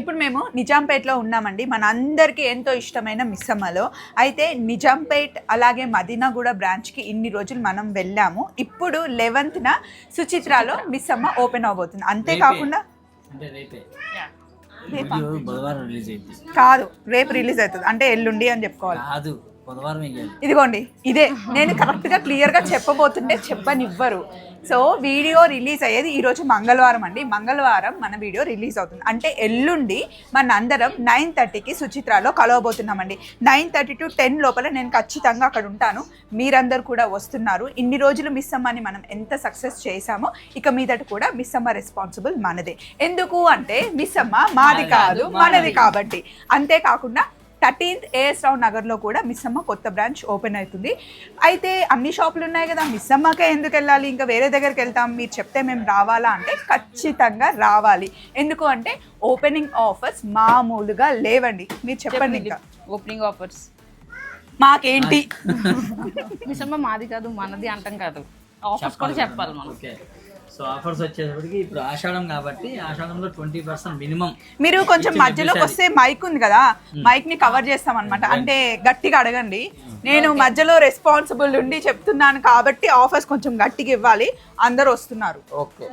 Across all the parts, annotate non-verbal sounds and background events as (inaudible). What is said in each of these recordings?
ఇప్పుడు మేము నిజాంపేట్లో ఉన్నామండి. మన అందరికీ ఎంతో ఇష్టమైన మిస్సమ్మలో. అయితే నిజాంపేట్ అలాగే మదీనాగూడ బ్రాంచ్కి ఇన్ని రోజులు మనం వెళ్ళాము. ఇప్పుడు లెవెన్త్న సుచిత్రాలో మిస్సమ్మ ఓపెన్ అవబోతుంది అంతేకాకుండా కాదు రేపు రిలీజ్ అవుతుంది. అంటే ఎల్లుండి అని చెప్పుకోవాలి. ఇదిగోండి ఇదే. నేను కరెక్ట్గా క్లియర్గా చెప్పబోతుంటే చెప్పనివ్వరు. సో వీడియో రిలీజ్ అయ్యేది ఈరోజు మంగళవారం అండి. మంగళవారం మన వీడియో రిలీజ్ అవుతుంది. అంటే ఎల్లుండి మన అందరం నైన్ థర్టీకి సుచిత్రాలో కలవబోతున్నామండి. నైన్ థర్టీ టు టెన్ లోపల నేను ఖచ్చితంగా అక్కడ ఉంటాను. మీరందరూ కూడా వస్తున్నారు. ఇన్ని రోజులు మిస్ అమ్మని మనం ఎంత సక్సెస్ చేశామో ఇక మీదట కూడా మిస్ అమ్మ రెస్పాన్సిబుల్ మనదే. ఎందుకు అంటే మిస్ అమ్మ మాది కాదు మనది కాబట్టి. అంతేకాకుండా థర్టీన్త్ ఏఎస్ రావు నగర్లో కూడా మిస్సమ్మ కొత్త బ్రాంచ్ ఓపెన్ అవుతుంది. అయితే అన్ని షాపులు ఉన్నాయి కదా మిస్సమ్మకే ఎందుకు వెళ్ళాలి? ఇంకా వేరే దగ్గరికి వెళ్తాం మీరు చెప్తే మేము రావాలా అంటే ఖచ్చితంగా రావాలి. ఎందుకు అంటే ఓపెనింగ్ ఆఫర్స్ మామూలుగా లేవండి. మీరు చెప్పండి ఇంకా. Opening offers. మాకేంటి? (laughs) మిసమ్మ మాది కాదు మనది అంటాం కాదు. ఆఫర్స్ కూడా చెప్పాలి మనం. ఓకే. సో ఆఫర్స్ వచ్చేటప్పటికి ఇప్పుడు ఆషాఢం కాబట్టి ఆషాఢంలో ట్వంటీ పర్సెంట్ మినిమం మీరు కొంచెం మధ్యలోకి వస్తే మైక్ ఉంది కదా మైక్ని కవర్ చేస్తాం అనమాట అంటే గట్టిగా అడగండి. నేను మధ్యలో రెస్పాన్సిబుల్ ఉండి చెప్తున్నాను కాబట్టి ఆఫర్స్ కొంచెం గట్టిగా ఇవ్వాలి. అందరూ వస్తున్నారు. ఓకే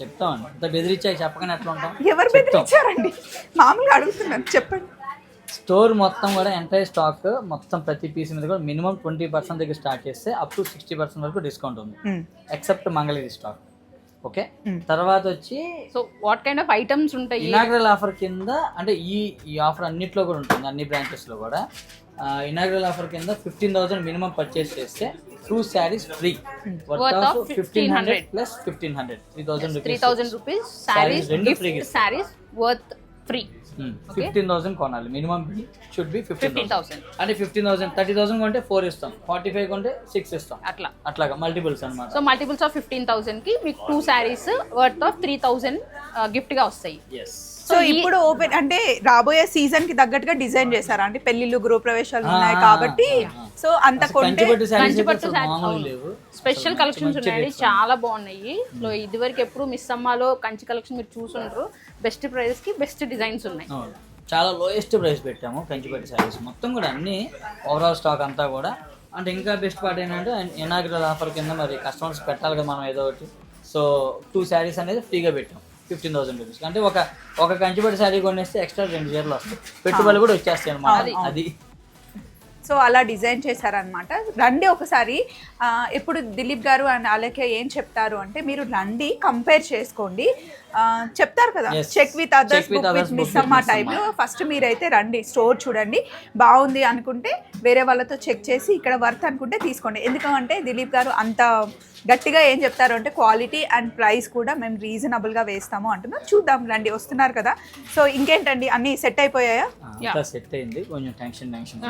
చెప్తామండి అంత బెదిరించాక చెప్పగానే ఎట్లా ఉంటాం. ఎవరు బెదిరించారండి? మామూలుగా అడుగుతున్నాను. చెప్పండి. స్టోర్ మొత్తం కూడా ఎంటైర్ స్టాక్ మొత్తం ప్రతి పీస్ మీద కూడా మినిమం ట్వంటీ పర్సెంట్ దగ్గర స్టార్ట్ చేస్తే అప్ టు సిక్స్టీ పర్సెంట్ వరకు డిస్కౌంట్ ఉంది. Except Mangalagiri stock okay. తర్వాత వచ్చి so what kind of items ఉంటాయి? ఇనాగ్రల్ ఆఫర్ కింద అంటే ఈ ఈ ఆఫర్ అన్నిట్లో కూడా ఉంటుంది అన్ని బ్రాంచెస్లో కూడా ఇనాగ్రల్ ఆఫర్ కింద ఫిఫ్టీన్ థౌసండ్ మినిమం పర్చేస్ చేస్తే two saris free fifteen hundred plus fifteen hundred three thousand three thousand rupees saris రెండు గా saris worth free fifteen thousand కొనాలి. Minimum should be fifteen fifteen thousand అంటే fifteen thousand thirty thousand కొంటే four ఇస్తాం. Forty five కొంటే six ఇస్తాం. అట్లా. అట్లాగా మల్టిపుల్స్ అనమాట సో మల్టిపుల్స్ ఆఫ్ ఫిఫ్టీన్ థౌసండ్కి మీకు two saris worth of three thousand గిఫ్ట్గా వస్తాయి. ఎస్ సో ఇప్పుడు ఓపెన్ అంటే రాబోయే సీజన్కి తగ్గట్టుగా డిజైన్ చేశారా. అంటే పెళ్ళిళ్ళు గృహ ప్రవేశాలు ఉన్నాయి కాబట్టి సో అంత స్పెషల్ కలెక్షన్స్ ఉన్నాయండి చాలా బాగున్నాయి. సో ఇదివరకు ఎప్పుడు మిస్ అమ్మాలో కంచి కలెక్షన్ మీరు చూసుంటారు బెస్ట్ ప్రైస్కి బెస్ట్ డిజైన్స్ ఉన్నాయి. చాలా లోయెస్ట్ ప్రైస్ పెట్టాము కంచిపట్టి శారీస్. మొత్తం కూడా అన్ని ఓవరాల్ స్టాక్ అంతా కూడా. అంటే ఇంకా బెస్ట్ పార్ట్ ఏంటంటే ఇనాగ్రల్ ఆఫర్ కింద మరి కస్టమర్స్ పెట్టాలి కదా మనం ఏదో ఒకటి. సో టూ శారీస్ అనేది ఫ్రీగా పెట్టాం. Fifteen thousand rupees. అంటే ఒక ఒక కంచిపట్టి శారీ కొనేస్తే ఎక్స్ట్రా రెండు చీరలు వస్తాయి. పెట్టుబడులు కూడా వచ్చేస్తాయి అన్నమాట. అది. సో అలా డిజైన్ చేశారనమాట రండి ఒకసారి. ఇప్పుడు దిలీప్ గారు అండ్ అలాగే ఏం చెప్తారు అంటే మీరు రండి కంపేర్ చేసుకోండి. చెప్తారు కదా. Check with others book with Missamma టైంలో ఫస్ట్ మీరైతే రండి స్టోర్ చూడండి. బాగుంది అనుకుంటే వేరే వాళ్ళతో చెక్ చేసి ఇక్కడ వర్త్ అనుకుంటే తీసుకోండి. ఎందుకంటే దిలీప్ గారు అంత గట్టిగా ఏం చెప్తారు అంటే క్వాలిటీ అండ్ ప్రైస్ కూడా మేము రీజనబుల్గా వేస్తాము అంటున్నారు. చూద్దాం రండి వస్తున్నారు కదా. సో ఇంకేంటండి? అన్నీ సెట్ అయిపోయాయా? సెట్ అయింది. కొంచెం టెన్షన్ (laughs) టెన్షన్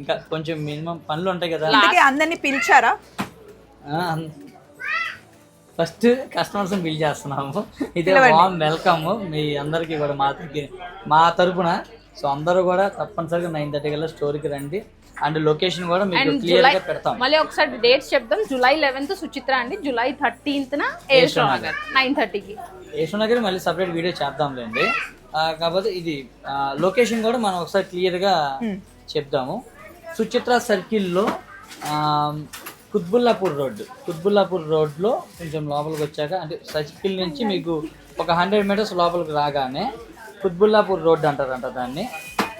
ఇంకా కొంచెం మినిమం పనులు ఉంటాయి కదా. అందుకే అందరినీ పిలిచారా? ఫస్ట్ కస్టమర్స్ బిల్ చేస్తున్నాము. ఇదే. వామ్ వెల్కమ్ మీ అందరికీ కూడా మా తరపున- మా తరపున. సో అందరూ కూడా తప్పనిసరిగా నైన్ థర్టీ కల్లా స్టోర్కి రండి. అండ్ లొకేషన్ కూడా మీకు క్లియర్గా పెడతాం. మళ్ళీ ఒకసారి డేట్స్ చెప్దాం. జూలై లెవెన్త్ సుచిత్ర అండి. జూలై థర్టీన్త్ న ఏఎస్ నగర్ నైన్ థర్టీకి యశ్వనగర్ మళ్ళీ సపరేట్ వీడియో చేద్దాంలేండి. ఆ, కాకపోతే ఇది లొకేషన్ కూడా మనం ఒకసారి క్లియర్గా చెప్దాము. సుచిత్ర సర్కిల్లో కుత్బుల్లాపూర్ రోడ్డు. కుత్బుల్లాపూర్ రోడ్లో కొంచెం లోపలికి వచ్చాక అంటే సర్కిల్ నుంచి మీకు ఒక హండ్రెడ్ మీటర్స్ లోపలికి రాగానే కుత్బుల్లాపూర్ రోడ్డు అంటారంట దాన్ని.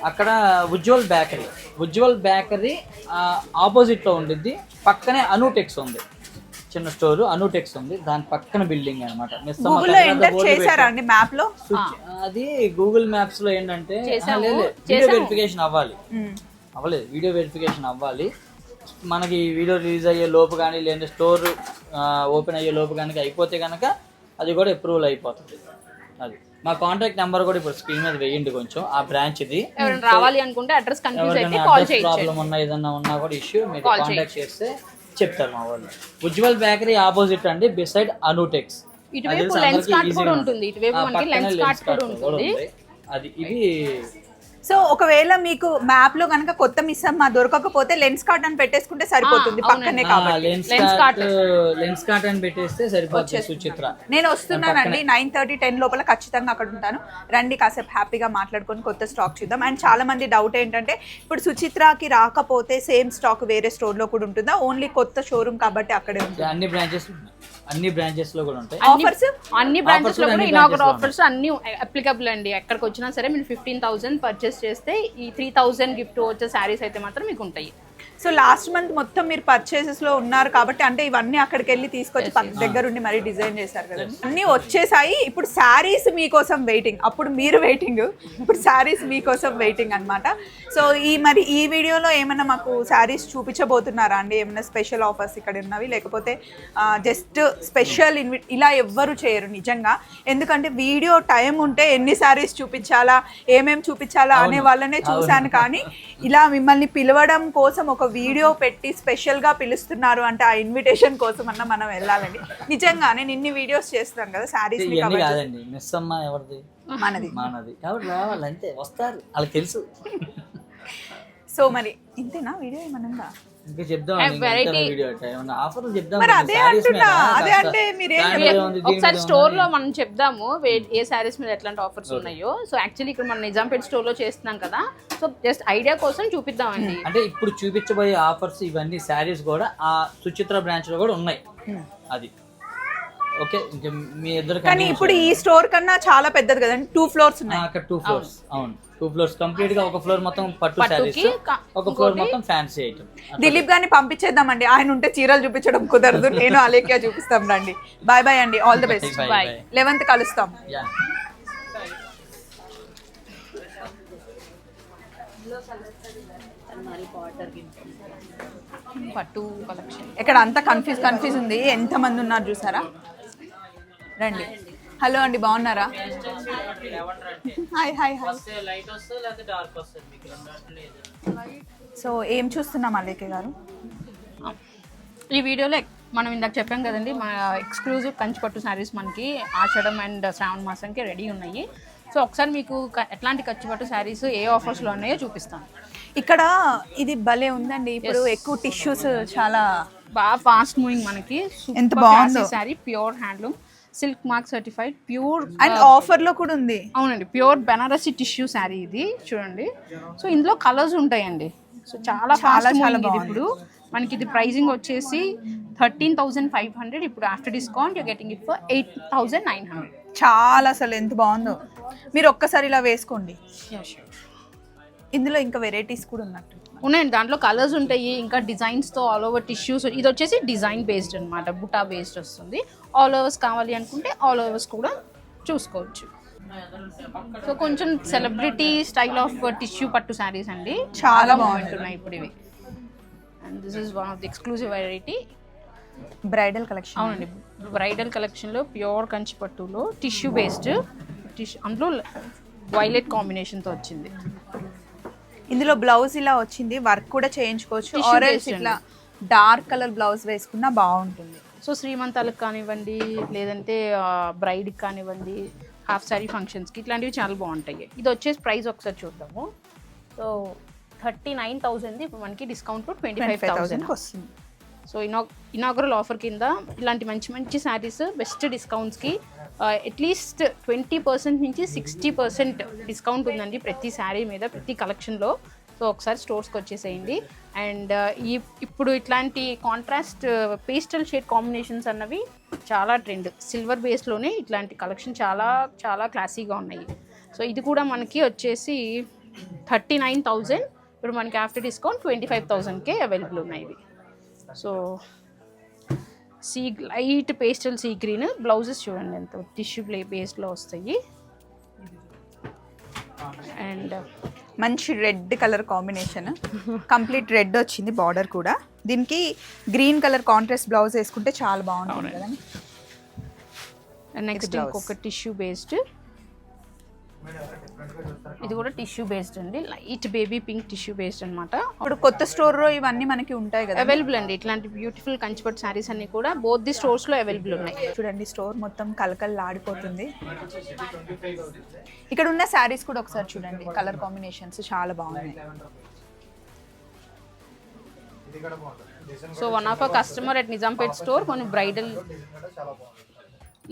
అక్కడ ఉజ్వల్ బేకరీ. ఉజ్వల్ బేకరీ ఆపోజిట్లో ఉండిద్ది. పక్కనే అనూటెక్స్ ఉంది. చిన్న స్టోర్ అనూటెక్స్ ఉంది. దాని పక్కన బిల్డింగ్ అనమాట అది గూగుల్ మ్యాప్స్లో ఏంటంటే. వీడియో. వెరిఫికేషన్ అవ్వాలి. అవ్వలేదు. వీడియో వెరిఫికేషన్ అవ్వాలి. మనకి వీడియో రిలీజ్ అయ్యే లోపు కానీ లేదంటే స్టోర్ ఓపెన్ అయ్యే లోపు కనుక అయిపోతే కనుక అది కూడా అప్రూవల్ అయిపోతుంది. అది. మా కాంటాక్ట్ నెంబర్ కూడా ఇప్పుడు స్క్రీన్ మీద వేయండి కొంచెం. ఆ బ్రాంచ్ ఇది. రావాలి అనుకుంటే అడ్రస్ కన్ఫ్యూజ్ అయితే ఎవరికైనా కాల్ అడ్రస్ చేయొచ్చు. ప్రాబ్లం ఉన్నా ఏదన్నా ఉన్నా కూడా ఇష్యూ మీరు కాంటాక్ట్ చేస్తే చెప్తారు మా వాళ్ళు. ఉజ్వల్ బేకరీ ఆపోజిట్ అండి బిసైడ్ అనూటెక్స్ ఇటువైపు లెన్స్ కార్ట్ కూడా ఉంటుంది. ఇటువైపు మనకి లెన్స్ కార్ట్ కూడా ఉంటుంది. అది ఇది సో ఒకవేళ మీకు మ్యాప్లో కనుక కొత్త మిస్ అమ్మ దొరకకపోతే లెన్స్ కార్ట్ అని పెట్టేసుకుంటే సరిపోతుంది పక్కనే కాబట్టి. Lenskart cart. లెన్స్ కార్ట్ అని పెట్టేస్తే సరిపోతుంది సుచిత్ర. నేను వస్తున్నానండి నైన్ థర్టీ టెన్ లోపల ఖచ్చితంగా అక్కడ ఉంటాను. రండి కాసేపు హ్యాపీగా మాట్లాడుకొని కొత్త స్టాక్ చూద్దాం. అండ్ చాలా మంది డౌట్ ఏంటంటే ఇప్పుడు సుచిత్రకి రాకపోతే సేమ్ స్టాక్ వేరే స్టోర్లో కూడా ఉంటుందా? ఓన్లీ కొత్త షోరూమ్ కాబట్టి అక్కడే ఉంటుంది? అన్ని బ్రాంచెస్ అన్ని బ్రాంచెస్లో కూడా ఉంటాయి. ఆఫర్స్ అన్ని బ్రాంచెస్లో కూడా ఇనాగర్ ఆఫర్స్ అన్ని అప్లికబుల్ అండి. ఎక్కడికి వచ్చినా సరే మీరు ఫిఫ్టీన్ థౌసండ్ పర్చేస్ చేస్తే ఈ త్రీ థౌసండ్ గిఫ్ట్ వచ్చే శారీస్ అయితే మాత్రం మీకు ఉంటాయి. సో లాస్ట్ మంత్ మొత్తం మీరు పర్చేసెస్లో ఉన్నారు కాబట్టి అంటే ఇవన్నీ అక్కడికి వెళ్ళి తీసుకొచ్చి దగ్గర ఉండి మరీ డిజైన్ చేశారు కదా. అన్నీ వచ్చేసాయి. ఇప్పుడు శారీస్ మీకోసం వెయిటింగ్ అప్పుడు మీరు వెయిటింగ్ ఇప్పుడు శారీస్ మీకోసం వెయిటింగ్ అన్నమాట. సో ఈ మరి ఈ వీడియోలో ఏమైనా మాకు శారీస్ చూపించబోతున్నారా అండి? ఏమైనా స్పెషల్ ఆఫర్స్ ఇక్కడ ఉన్నవి? లేకపోతే జస్ట్ స్పెషల్ ఇన్వి ఇలా ఎవ్వరు చేయరు నిజంగా. ఎందుకంటే వీడియో టైం ఉంటే ఎన్ని శారీస్ చూపించాలా ఏమేం చూపించాలా అనే వాళ్ళనే చూశాను కానీ ఇలా మిమ్మల్ని పిలవడం కోసం ఒక వీడియో పెట్టి స్పెషల్గా పిలుస్తున్నారు అంటే ఆ ఇన్విటేషన్ కోసం అన్న మనం వెళ్ళాలండి. నిజంగా నేను ఇన్ని వీడియోస్ చేస్తున్నాను కదా శారీస్ ఇవన్నీ కాదండి మిస్ అమ్మ ఎవరిది? మనది. మనది. కాబట్టి రావాలి అంతే వస్తారు వాళ్ళకి తెలుసు. సో మరి ఇంతేనా? వీడియో ఏమన్నా? ఇంకా చెప్దాం మరి అదే అంటున్నా, అదే అంటే మీరేం ఒకసారి స్టోర్. లో మనం చెప్దాము వే- ఏ శారీస్ మీద ఎట్లాంటి ఆఫర్స్ ఉన్నాయో. సో యాక్చువల్లీ ఇక్కడ మనం నిజాంపేట స్టోర్లో చేస్తున్నాం కదా. సో జస్ట్ ఐడియా కోసం చూపిద్దామండి. అంటే ఇప్పుడు చూపించబోయే ఆఫర్స్ ఇవన్నీ శారీస్ కూడా ఆ సుచిత్ర బ్రాంచ్లో కూడా ఉన్నాయి. అది. ఓకే ఇంకా మీ ఇద్దరు కానీ ఇప్పుడు ఈ స్టోర్ కన్నా చాలా పెద్దది కదండి టూ ఫ్లోర్స్ ఉన్నాయి. అక్కడ టూ ఫ్లోర్స్ అవును. టూ ఫ్లోర్స్ కంప్లీట్గా ఒక ఫ్లోర్ మొత్తం పట్టు క- ఒక ఫ్లోర్ మొత్తం ఫ్యాన్సీ ఐటమ్ దిలీప్ గారిని పంపించేద్దామండి. ఆయన ఉంటే చీరలు చూపించడం కుదరదు. (laughs) నేను అలేఖ్య చూపిస్తాం రండి. బాయ్ బాయ్ అండి. All the best bye. Eleventh కలుస్తాం. యా పట్టు కలెక్షన్. ఇక్కడ అంతా కన్ఫ్యూజ్ కన్ఫ్యూజ్ ఉంది. ఎంత మంది ఉన్నారు చూసారా? రండి. హలో అండి బాగున్నారా? హాయ్ హాయ్ సో ఏం చూస్తున్నాం అలేఖ్య గారు? ఈ వీడియోలో మనం ఇందాక చెప్పాం కదండి మన ఎక్స్క్లూజివ్ కంచిపట్టు శారీస్ మనకి ఆషాఢం అండ్ శ్రావణ మాసంకి రెడీ ఉన్నాయి. సో ఒకసారి మీకు ఎట్లాంటి కంచిపట్టు శారీస్ ఏ ఆఫర్స్లో ఉన్నాయో చూపిస్తాను. ఇక్కడ ఇది భలే ఉందండి. ఇప్పుడు ఎక్కువ టిష్యూస్ చాలా బాగా ఫాస్ట్ మూవింగ్ మనకి. ఎంత బాగుందో. Saree pure handloom silk mark certified pure and ఆఫర్లో కూడా ఉంది. అవునండి ప్యూర్ బెనారసి టిష్యూ శారీ ఇది చూడండి. సో ఇందులో కలర్స్ ఉంటాయండి. సో చాలా చాలా చాలా ఇప్పుడు. మనకి ఇది ప్రైజింగ్ వచ్చేసి థర్టీన్ థౌసండ్ ఫైవ్ హండ్రెడ్ ఇప్పుడు after discount you getting it for eight thousand nine hundred చాలా అసలు ఎంత బాగుందో. మీరు ఒక్కసారి ఇలా వేసుకోండి. ఇందులో ఇంకా వెరైటీస్ కూడా ఉన్నట్టు. ఉన్నాయండి. దాంట్లో కలర్స్ ఉంటాయి. ఇంకా డిజైన్స్తో ఆల్ ఓవర్ టిష్యూస్ ఇది వచ్చేసి డిజైన్ బేస్డ్ అనమాట బుటా బేస్డ్ వస్తుంది. ఆల్ ఓవర్స్ కావాలి అనుకుంటే ఆల్ ఓవర్స్ కూడా చూసుకోవచ్చు. సో కొంచెం సెలబ్రిటీ స్టైల్ ఆఫ్ టిష్యూ పట్టు శారీస్ అండి. చాలా బాగుంటున్నాయి ఇప్పుడు ఇవి. And this is one of the exclusive variety bridal collection అవునండి. బ్రైడల్ కలెక్షన్లో ప్యూర్ కంచి పట్టులో టిష్యూ బేస్డ్ టిష్యూ అందులో వైలెట్ కాంబినేషన్తో వచ్చింది. ఇందులో బ్లౌజ్ ఇలా వచ్చింది వర్క్ కూడా చేయించుకోవచ్చు. ఆరెంజ్ ఇట్లా డార్క్ కలర్ బ్లౌజ్ వేసుకున్నా బాగుంటుంది. సో శ్రీమంతాలకు కానివ్వండి లేదంటే బ్రైడ్కి కానివ్వండి హాఫ్ సారీ ఫంక్షన్స్కి ఇట్లాంటివి చాలా బాగుంటాయి. ఇది వచ్చేసి ప్రైస్ ఒకసారి చూద్దాము. సో థర్టీ నైన్ థౌసండ్ ఇప్పుడు మనకి డిస్కౌంట్ ట్వంటీ ఫైవ్ థౌసండ్ వస్తుంది. సో ఇనా ఇనాగరల్ ఆఫర్ కింద ఇలాంటి మంచి మంచి శారీస్ బెస్ట్ డిస్కౌంట్స్కి అట్లీస్ట్ ట్వంటీ పర్సెంట్ నుంచి సిక్స్టీ పర్సెంట్ డిస్కౌంట్ ఉందండి ప్రతి శారీ మీద ప్రతి కలెక్షన్లో సో ఒకసారి స్టోర్స్కి వచ్చేసేయండి. అండ్ ఈ ఇప్పుడు ఇట్లాంటి కాంట్రాస్ట్ పేస్టల్ షేడ్ కాంబినేషన్స్ అన్నవి చాలా ట్రెండ్ సిల్వర్ బేస్లోనే ఇట్లాంటి కలెక్షన్ చాలా చాలా క్లాసీగా ఉన్నాయి. సో ఇది కూడా మనకి వచ్చేసి థర్టీ నైన్ థౌజండ్ ఇప్పుడు మనకి ఆఫ్టర్ డిస్కౌంట్ ట్వంటీ ఫైవ్ థౌజండ్కే అవైలబుల్ ఉన్నాయి ఇవి. So sea light pastel sea green. Blouses చూడండి ఎంత టిష్యూ ప్లే బేస్లో వస్తాయి. అండ్ మంచి red colour combination. Complete red వచ్చింది బార్డర్ కూడా. దీనికి గ్రీన్ కలర్ కాంట్రాస్ట్ బ్లౌజ్ వేసుకుంటే చాలా బాగుంటుంది కదండి. నెక్స్ట్ ఇంకొక టిష్యూ బేస్డ్. ఇది కూడా టిష్యూ బేస్డ్ అండి. Light baby pink tissue based అనమాట ఇప్పుడు కొత్త స్టోర్లో ఇవన్నీ మనకి ఉంటాయి కదా? అవైలబుల్ అండి. ఇట్లాంటి బ్యూటిఫుల్ కంచిపట్ శారీస్ అన్ని కూడా బోత్ ది స్టోర్స్లో అవైలబుల్ ఉన్నాయి. చూడండి స్టోర్ మొత్తం కలకల్లాడిపోతుంది. ఇక్కడ ఉన్న శారీస్ కూడా ఒకసారి చూడండి. కలర్ కాంబినేషన్స్ చాలా బాగున్నాయి. So one of a customer at Nizampet store కొన్ని బ్రైడల్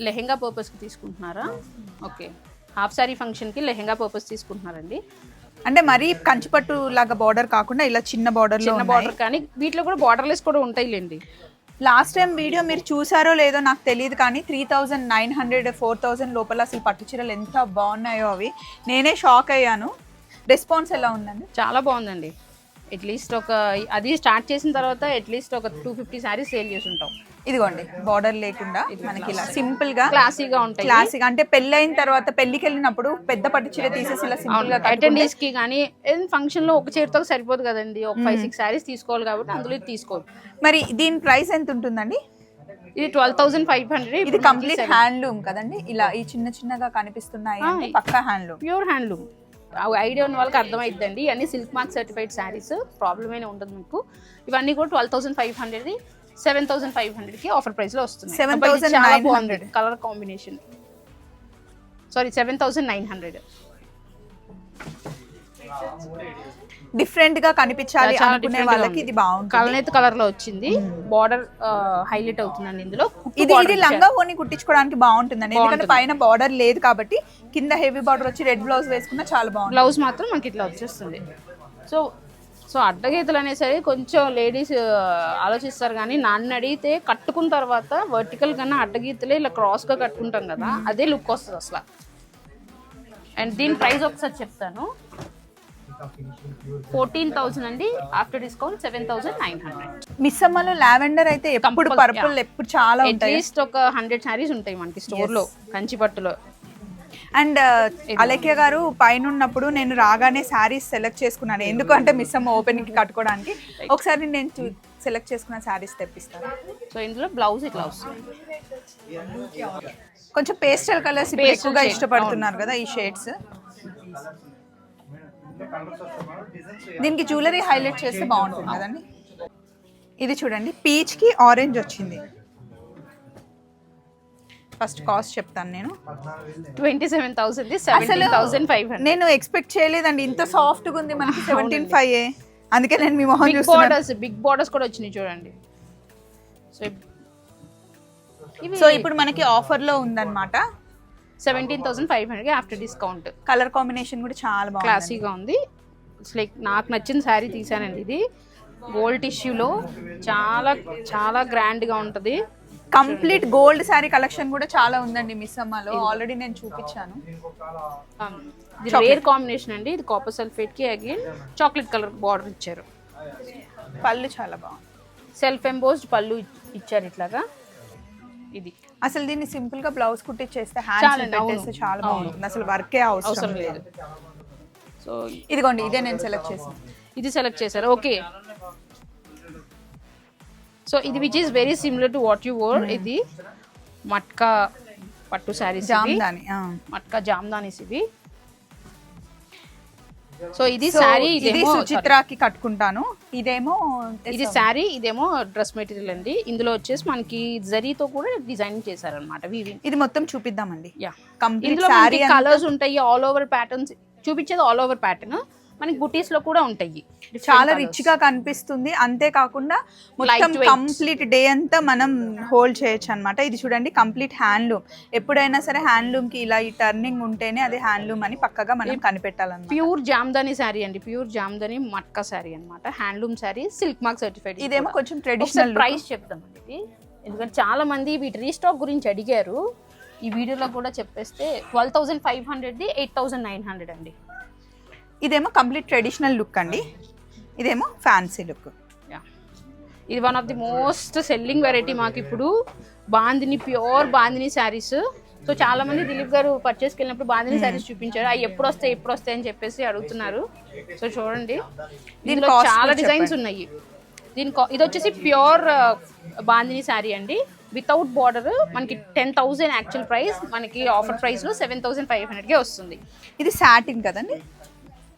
లెహెంగా పర్పస్కి తీసుకుంటున్నారా? ఓకే హాఫ్ సారీ ఫంక్షన్కి లెహెంగా పర్పస్ తీసుకుంటున్నారండి. అంటే మరీ కంచిపట్టు లాగా బార్డర్ కాకుండా ఇలా చిన్న బార్డర్ చిన్న బార్డర్ కానీ వీటిలో కూడా బార్డర్లెస్ కూడా ఉంటాయిలేండి. లాస్ట్ టైం వీడియో మీరు చూసారో లేదో నాకు తెలియదు కానీ three thousand nine hundred four thousand లోపల అసలు పట్టు చీరలు ఎంత బాగున్నాయో అవి. నేనే షాక్ అయ్యాను. రెస్పాన్స్ ఎలా ఉందండి? చాలా బాగుందండి. అట్లీస్ట్ ఒక అది స్టార్ట్ చేసిన తర్వాత అట్లీస్ట్ ఒక టూ ఫిఫ్టీ శారీస్ సేల్ చేసి ఉంటాం ఇదిగోండి బార్డర్ లేకుండా మనకి ఇలా సింపుల్గా క్లాసీగా ఉంటాయి. క్లాసిక్ అంటే పెళ్ళి అయిన తర్వాత పెళ్ళికి వెళ్ళినప్పుడు పెద్ద పట్టు చీర తీసేసి ఇలా సింపుల్గా అటెండీస్కి కానీ ఫంక్షన్లో ఒక చీరతో సరిపోదు కదండి. ఒక ఫైవ్ సిక్స్ శారీస్ తీసుకోవాలి కాబట్టి అందులో ఇది తీసుకోవాలి మరి దీని ప్రైస్ ఎంత ఉంటుందండి? ఇది ట్వెల్వ్ థౌసండ్ ఫైవ్ హండ్రెడ్ ఇది కంప్లీట్ హ్యాండ్లూమ్ కదండి. ఇలా ఈ చిన్న చిన్నగా కనిపిస్తున్నాయి పక్కా హ్యాండ్లూమ్. Pure handloom. ఐడియా ఉన్న వాళ్ళకి అర్థమైద్దండి. అన్ని silk mark certified sarees. Problem అయినా ఉండదు మీకు. ఇవన్నీ కూడా twelve thousand five hundred seven thousand five హండ్రెడ్కి ఆఫర్ ప్రైస్లో వస్తుంది 7,900. Colour combination. Sorry seven thousand nine hundred. డిఫరెంట్గా కనిపించాలి చాలా అనుకునే వాళ్ళకి. ఇది బాగుంటుంది. కలనేత కలర్లో వచ్చింది బార్డర్ హైలైట్ అవుతుందండి ఇందులో. ఇది ఇది లంగా ఓని కుట్టించుకోవడానికి బాగుంటుందండి. ఎందుకంటే. పైన బార్డర్ లేదు కాబట్టి కింద హెవీ బార్డర్ వచ్చి రెడ్ బ్లౌజ్ వేసుకున్నా చాలా బాగుంటుంది. బ్లౌజ్ మాత్రం మనకి ఇట్లా వచ్చేస్తుంది. సో సో అడ్డగీతలు అనేసరి కొంచెం లేడీస్ ఆలోచిస్తారు కానీ నన్ను అడిగితే కట్టుకున్న తర్వాత వర్టికల్ కన్నా అడ్డగీతలే ఇలా క్రాస్గా కట్టుకుంటాం కదా అదే లుక్ వస్తుంది అసలు. అండ్ దీని ప్రైస్ ఒకసారి చెప్తాను. ఫోర్టీన్ థౌసండ్ అండి. After discount seven thousand nine hundred. మిస్సమ్మలో lavender అయితే ఎప్పుడు పర్పుల్ ఎప్పుడు చాలా అట్లీస్ట్ ఒక హండ్రెడ్ శారీస్ ఉంటాయి మనకి స్టోర్లో కంచిపట్టులో అండ్ అలక్య గారు పైన ఉన్నప్పుడు నేను రాగానే శారీస్ సెలెక్ట్ చేసుకున్నాను. ఎందుకంటే మిస్ అమ్మ ఓపెనింగ్కి కట్టుకోవడానికి. ఒకసారి నేను సెలెక్ట్ చేసుకున్న శారీస్ తెప్పిస్తాను. సో ఇందులో బ్లౌజ్ ఇట్లా వస్తుంది. కొంచెం పేస్టల్ కలర్స్ ఎక్కువగా ఇష్టపడుతున్నారు కదా ఈ షేడ్స్ దీనికి జ్యువెలరీ హైలైట్ చేస్తే బాగుంటుంది కదండి. ఇది చూడండి పీచ్కి ఆరెంజ్ వచ్చింది. ఫస్ట్ కాస్ట్ చెప్తాను నేను. ట్వంటీ సెవెన్ థౌసండ్ అసలు థౌసండ్ ఫైవ్ హండ్రెడ్. నేను ఎక్స్పెక్ట్ చేయలేదండి ఇంత సాఫ్ట్గా ఉంది మనకి సెవెంటీన్ ఫైవ్ అందుకే నేను మీ మొహం బార్డర్స్ బిగ్ బార్డర్స్ కూడా వచ్చినాయి చూడండి. సో సో ఇప్పుడు మనకి ఆఫర్లో ఉందన్నమాట. Seventeen thousand five hundred after discount colour combination కూడా చాలా క్లాసీగా ఉంది. లైక్ నాకు నచ్చిన శారీ తీసానండి ఇది. గోల్డ్ టిష్యూలో చాలా చాలా గ్రాండ్గా ఉంటుంది. కంప్లీట్ గోల్డ్ శారీ కలెక్షన్ కూడా చాలా ఉందండి మిస్ అమ్మలో ఆల్రెడీ నేను చూపించాను. Um, ఇది రేర్ కాంబినేషన్ అండి. ఇది కాపర్ సల్ఫేట్కి అగైన్ చాక్లెట్ కలర్ బార్డర్ ఇచ్చారు. పళ్ళు చాలా బాగుంది. సెల్ఫ్ ఎంబోస్డ్ పళ్ళు ఇచ్చారు ఇట్లాగా. ఇది. అసలు దీన్ని సింపుల్గా బ్లౌజ్ కుట్టించేస్తే హ్యాండ్స్. పెట్టేస్తే చాలా బాగుంటుంది. అసలు వర్కే అవసరం లేదు. సో ఇదిగోండి ఇదే నేను సెలెక్ట్ చేసాను ఇది సెలెక్ట్ చేశారు. ఓకే. సో ఇది which is very similar to what you wore ఇది మట్కా పట్టు శారీస్ జామ్దాని. మట్కా జామ్దానీస్ ఇవి. సో ఇది శారీ ఇది సుచిత్రాకి కట్టుకుంటాను. ఇదేమో ఇది శారీ ఇదేమో డ్రెస్ మెటీరియల్ అండి. ఇందులో వచ్చేసి మనకి జరీతో కూడా డిజైన్ చేశారనమాట ఇది మొత్తం చూపిద్దామండి. యా ఇందులో కలర్స్ ఉంటాయి. ఆల్ ఓవర్ ప్యాటర్న్స్ చూపించేది ఆల్ ఓవర్ ప్యాటర్న్ మనకి బుటీస్లో కూడా ఉంటాయి. చాలా. రిచ్గా కనిపిస్తుంది. అంతేకాకుండా మొత్తం. కంప్లీట్ డే అంతా మనం హోల్డ్ చేయొచ్చు అనమాట ఇది చూడండి కంప్లీట్ హ్యాండ్లూమ్. ఎప్పుడైనా సరే హ్యాండ్లూమ్కి ఇలా ఈ టర్నింగ్ ఉంటేనే అది హ్యాండ్లూమ్ అని పక్కగా మనం కనిపెట్టాలన్నమాట. ప్యూర్ జామ్దాని శారీ అండి. ప్యూర్ జామ్దాని మట్కా శారీ అన్నమాట. Handloom saree silk mark certified ఇదేమో కొంచెం ట్రెడిషనల్ ప్రైస్ చెప్తాం ఇది. ఎందుకంటే చాలా మంది వీటి రీస్టాక్ గురించి అడిగారు. ఈ వీడియోలో కూడా చెప్పేస్తే ట్వెల్వ్ థౌసండ్ ఫైవ్ హండ్రెడ్ది ఎయిట్ థౌసండ్ నైన్ హండ్రెడ్ అండి. ఇదేమో కంప్లీట్ ట్రెడిషనల్ లుక్ అండి. ఇదేమో ఫ్యాన్సీ లుక్. యా. ఇది one of the most selling variety మాకు ఇప్పుడు. బాందిని ప్యూర్ బాందిని శారీస్. సో చాలా మంది దిలీప్ గారు పర్చేస్కి వెళ్ళినప్పుడు బాందిని శారీస్ చూపించారు. అవి ఎప్పుడు వస్తాయి ఎప్పుడు వస్తాయి అని చెప్పేసి అడుగుతున్నారు. సో చూడండి. దీనిలో చాలా డిజైన్స్ ఉన్నాయి. దీని ఇది వచ్చేసి ప్యూర్ బాందిని శారీ అండి. వితౌట్ బార్డర్ మనకి టెన్ థౌసండ్ యాక్చువల్ ప్రైస్ మనకి ఆఫర్ ప్రైస్లో సెవెన్ థౌసండ్ ఫైవ్ హండ్రెడ్కే వస్తుంది. ఇది సాటిన్ కదండి?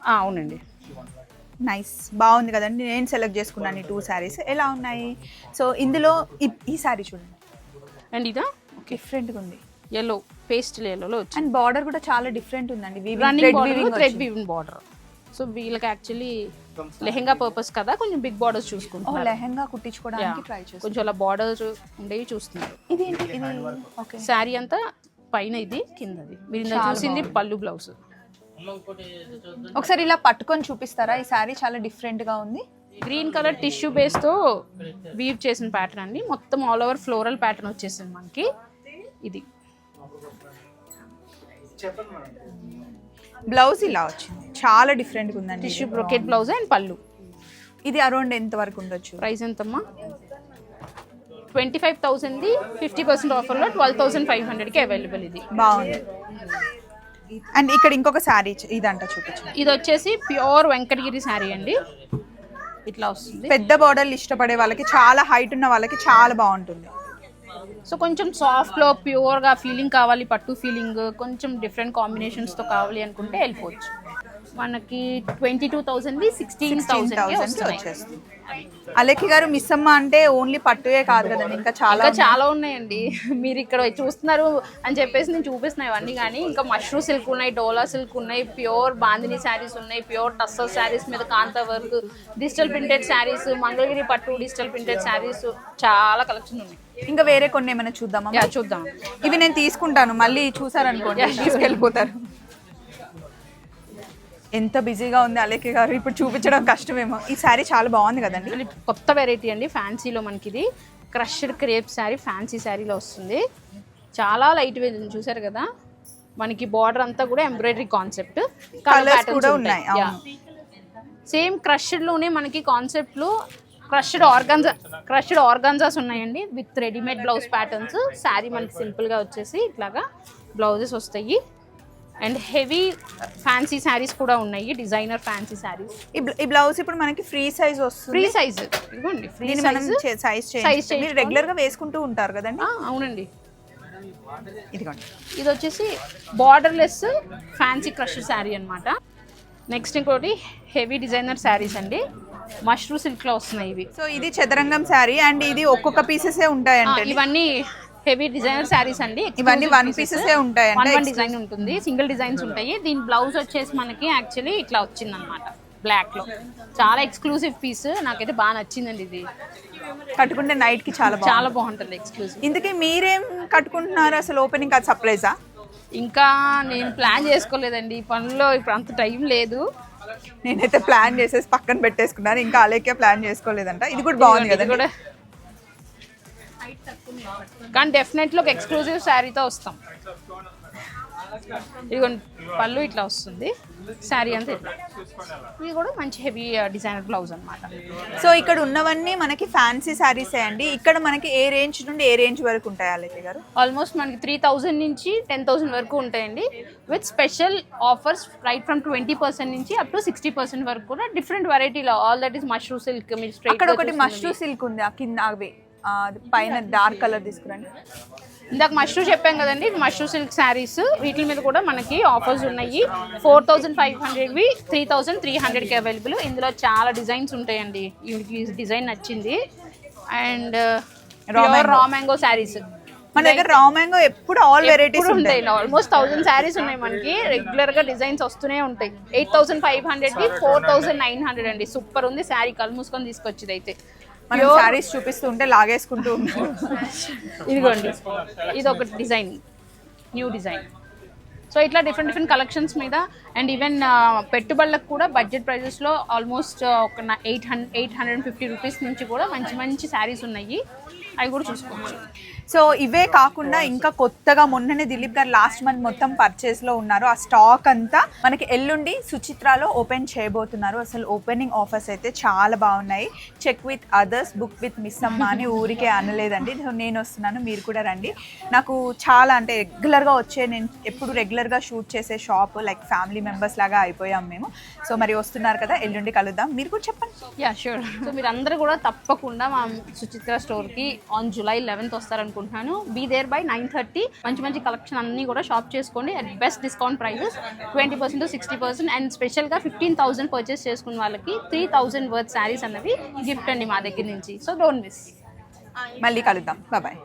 అవునండి. నైస్ బాగుంది కదండి. నేను సెలెక్ట్ చేసుకున్నాను ఈ టూ శారీస్ ఎలా ఉన్నాయి? సో ఇందులో ఈ- శారీ చూడండి. అండ్ ఇదా? డిఫరెంట్గా ఉంది. ఎల్లో పేస్టల్ ఎల్లోలో అండ్ బార్డర్ కూడా చాలా డిఫరెంట్ ఉందండి. Running border thread weaving border so వీళ్ళకి యాక్చువల్లీ లెహెంగా పర్పస్ కదా? కొంచెం బిగ్ బార్డర్స్ ఓ చూసుకుంటున్నారు లెహంగా కుట్టించుకోవడానికి. ట్రై చేస్తాను కొంచెం అలా బార్డర్ ఉండేవి చూస్తున్నారు. ఇది ఓకే శారీ అంతా పైన ఇది కిందది. మీరు చూసింది పళ్ళు బ్లౌజ్ ఒకసారి ఇలా పట్టుకొని చూపిస్తారా? ఈ శారీ చాలా డిఫరెంట్గా ఉంది. గ్రీన్ కలర్ టిష్యూ బేస్తో వీవ్ చేసిన ప్యాటర్న్ అండి. మొత్తం ఆల్ ఓవర్ ఫ్లోరల్ ప్యాటర్న్ వచ్చేసింది మనకి. ఇది. బ్లౌజ్ ఇలా వచ్చింది. చాలా డిఫరెంట్గా ఉందండి. టిష్యూ బ్రొకెట్ బ్లౌజ్ అండ్ పళ్ళు. ఇది అరౌండ్ ఎంత వరకు ఉండొచ్చు? ప్రైస్ ఎంతమ్మా? ట్వంటీ ఫైవ్ థౌసండ్ది ఫిఫ్టీ పర్సెంట్ ఆఫర్లో ట్వెల్వ్ థౌసండ్ ఫైవ్ హండ్రెడ్కి అవైలబుల్ ఇది. బాగుంది. అండ్ ఇక్కడ ఇంకొక శారీ ఇదంట చూపించండి. ఇది వచ్చేసి ప్యూర్ వెంకటగిరి శారీ అండి. ఇట్లా వస్తుంది. పెద్ద బార్డర్లు ఇష్టపడే వాళ్ళకి చాలా హైట్ ఉన్న వాళ్ళకి చాలా బాగుంటుంది. సో కొంచెం సాఫ్ట్లో ప్యూర్గా ఫీలింగ్ కావాలి పట్టు ఫీలింగ్ కొంచెం డిఫరెంట్ కాంబినేషన్స్తో కావాలి అనుకుంటే వెళ్ళిపోవచ్చు. మనకి ట్వంటీ టూ థౌసండ్ది సిక్స్టీన్ థౌసండ్ థౌసండ్ వచ్చేస్తుంది. అలెక్కి గారు మిస్ అమ్మ అంటే ఓన్లీ పట్టువే కాదు కదండి ఇంకా చాలా చాలా ఉన్నాయండి. మీరు ఇక్కడ చూస్తున్నారు అని చెప్పేసి నేను చూపిస్తున్నాయి ఇవన్నీ కానీ ఇంకా మష్రూ సిల్క్ ఉన్నాయి డోలా సిల్క్ ఉన్నాయి ప్యూర్ బాందిని శారీస్ ఉన్నాయి ప్యూర్ టస్సర్ శారీస్ మీద Kantha work digital printed sarees Mangalagiri పట్టు డిజిటల్ ప్రింటెడ్ శారీస్ చాలా కలెక్షన్ ఉన్నాయి. ఇంకా వేరే కొన్ని ఏమైనా చూద్దామా? చూద్దాం. ఇవి నేను తీసుకుంటాను మళ్ళీ చూసారనుకోండి తీసుకెళ్ళిపోతారు. ఎంత బిజీగా ఉంది అలేఖ గారు? ఇప్పుడు చూపించడం కష్టమేమో. ఈ శారీ చాలా బాగుంది కదండి. కొత్త వెరైటీ అండి. ఫ్యాన్సీలో మనకి ఇది క్రష్డ్ క్రేప్ శారీ ఫ్యాన్సీ శారీలో వస్తుంది. చాలా లైట్ వెయిట్ చూసారు కదా? మనకి బార్డర్ అంతా కూడా ఎంబ్రాయిడరీ కాన్సెప్ట్ Colours కూడా ఉన్నాయి. సేమ్ క్రష్డ్లోనే మనకి కాన్సెప్ట్లు క్రష్డ్ ఆర్గాన్జా క్రష్డ్ ఆర్గాన్జాస్ ఉన్నాయండి. With readymade blouse patterns saree మనకి సింపుల్గా వచ్చేసి ఇట్లాగా బ్లౌజెస్ వస్తాయి. అండ్ హెవీ ఫ్యాన్సీ శారీస్ కూడా ఉన్నాయి డిజైనర్ ఫ్యాన్సీ శారీస్. ఈ బ్ల- ఈ బ్లౌజ్ ఇప్పుడు మనకి ఫ్రీ సైజ్ వస్తుంది. ఫ్రీ సైజ్ ఇదిగోండి ఫ్రీ సైజ్. సైజ్ మీరు. రెగ్యులర్గా వేసుకుంటూ ఉంటారు కదండి? అవునండి. ఇదిగోండి. ఇది వచ్చేసి బార్డర్లెస్ ఫ్యాన్సీ క్రష్ శారీ అన్నమాట. నెక్స్ట్ ఇంకోటి హెవీ డిజైనర్ శారీస్ అండి. మష్రూ సిల్క్లో వస్తున్నాయి ఇవి. సో ఇది చదరంగం శారీ అండ్ ఇది ఒక్కొక్క పీసెసే ఆ, ఉంటాయంటే ఇవన్నీ హెవీ డిజైనర్ శారీస్ అండి. ఇవన్నీ pieces. ఏ ఉంటాయంట, వన్ వన్. డిజైన్ ఉంటుంది. సింగిల్ డిజైన్స్ ఉంటాయి. దీని బ్లౌజ్ వచ్చేసి మనకి యాక్చువల్లీ ఇట్లా వచ్చింది అనమాట బ్లాక్లో. చాలా ఎక్స్క్లూసివ్ పీస్ నాకైతే బాగా నచ్చిందండి ఇది. కట్టుకుంటే నైట్కి చాలా చాలా బాగుంటుంది ఎక్స్క్లూసివ్ ఇందుకే మీరేం కట్టుకుంటున్నారు అసలు ఓపెనింగ్ కాదు సర్ప్రైజా ఇంకా నేను ప్లాన్ చేసుకోలేదండి. ఈ పనుల్లో ఇప్పుడు అంత టైం లేదు. నేనైతే ప్లాన్ చేసేసి పక్కన పెట్టేసుకున్నాను. ఇంకా అలేకే ప్లాన్ చేసుకోలేదంట. ఇది కూడా బాగుంది కదా కూడా కానీ డెఫినెట్లీ ఒక ఎక్స్క్లూజివ్ శారీతో వస్తాం. ఇదిగోండి పళ్ళు ఇట్లా వస్తుంది. శారీ అంతా ఇట్లా. ఇది కూడా మంచి హెవీ డిజైనర్ బ్లౌజ్ అన్నమాట. సో ఇక్కడ ఉన్నవన్నీ మనకి ఫ్యాన్సీ శారీసే అండి. ఇక్కడ మనకి ఏ రేంజ్ నుండి ఏ రేంజ్ వరకు ఉంటాయి అలేకే గారు? ఆల్మోస్ట్ మనకి త్రీ థౌజండ్ నుంచి టెన్ థౌసండ్ వరకు ఉంటాయండి. With special offers right from twenty percent నుంచి అప్ టు సిక్స్టీ పర్సెంట్ వరకు కూడా డిఫరెంట్ వెరైటీలో all that is Mashru silk మీరు అక్కడ ఒకటి. మష్రూ సిల్క్ ఉంది ఆ కింద అవి. పైన డార్క్ కలర్ తీసుకురండి. ఇందాక మష్రూ చెప్పాం కదండి ఇది మష్రూ సిల్క్ శారీస్. వీటి మీద కూడా మనకి ఆఫర్స్ ఉన్నాయి. ఫోర్ థౌసండ్ ఫైవ్ హండ్రెడ్వి త్రీ థౌసండ్ త్రీ హండ్రెడ్కి అవైలబుల్ ఇందులో చాలా డిజైన్స్ ఉంటాయండి. ఈ డిజైన్ నచ్చింది. And raw mango saris. మన దగ్గర రా మ్యాంగో ఎప్పుడు ఆల్ వెరైటీస్ ఉంటాయి. ఉంటాయి ఆల్మోస్ట్ థౌసండ్ శారీస్ ఉన్నాయి మనకి. రెగ్యులర్గా డిజైన్స్ వస్తూనే ఉంటాయి. ఎయిట్ థౌసండ్ ఫైవ్ హండ్రెడ్కి ఫోర్ థౌసండ్ నైన్ హండ్రెడ్ అండి. సూపర్ ఉంది. శారీ కళ్ళు మూసుకొని తీసుకొచ్చింది అయితే. మనం శారీస్ చూపిస్తూ ఉంటే లాగేసుకుంటూ ఉంటాం ఇదిగోండి. ఇది ఒక డిజైన్ న్యూ డిజైన్ సో ఇట్లా డిఫరెంట్ డిఫరెంట్ కలెక్షన్స్ మీద అండ్ ఈవెన్ పెట్టుబడులకు కూడా బడ్జెట్ ప్రైజెస్లో ఆల్మోస్ట్ ఒక eight hundred eight hundred and fifty rupees నుంచి కూడా మంచి మంచి శారీస్ ఉన్నాయి. అవి కూడా చూసుకోవచ్చు. సో ఇవే కాకుండా ఇంకా కొత్తగా మొన్ననే దిలీప్ గారు లాస్ట్ మంత్ మొత్తం పర్చేస్లో ఉన్నారు. ఆ స్టాక్ అంతా మనకి ఎల్లుండి సుచిత్రాలో ఓపెన్ చేయబోతున్నారు. అసలు ఓపెనింగ్ ఆఫర్స్ అయితే చాలా బాగున్నాయి. Check with others book with miss అమ్మ అని ఊరికే అనలేదండి. సో నేను వస్తున్నాను మీరు కూడా రండి. నాకు చాలా అంటే రెగ్యులర్గా వచ్చే నేను ఎప్పుడు రెగ్యులర్గా షూట్ చేసే షాప్ లైక్ ఫ్యామిలీ మెంబర్స్ లాగా అయిపోయాం మేము. సో మరి వస్తున్నారు కదా ఎల్లుండి కలుద్దాం. మీరు కూడా చెప్పండి. యా షూర్ సో మీరు అందరూ కూడా తప్పకుండా మా సుచిత్ర స్టోర్కి ఆన్ జూలై లెవెన్త్ వస్తారనుకుంటున్నాను అనుకుంటున్నాను. Be there by nine thirty మంచి మంచి కలెక్షన్ అన్నీ కూడా షాప్ చేసుకోండి. At best discount prices twenty percent sixty percent and స్పెషల్గా ఫిఫ్టీన్ థౌసండ్ పర్చేస్ చేసుకున్న వాళ్ళకి త్రీ థౌసండ్ వర్త్ శారీస్ అన్నవి గిఫ్ట్ అండి మా దగ్గర నుంచి. సో డోంట్ మిస్ మళ్ళీ కలుద్దాం. బాయ్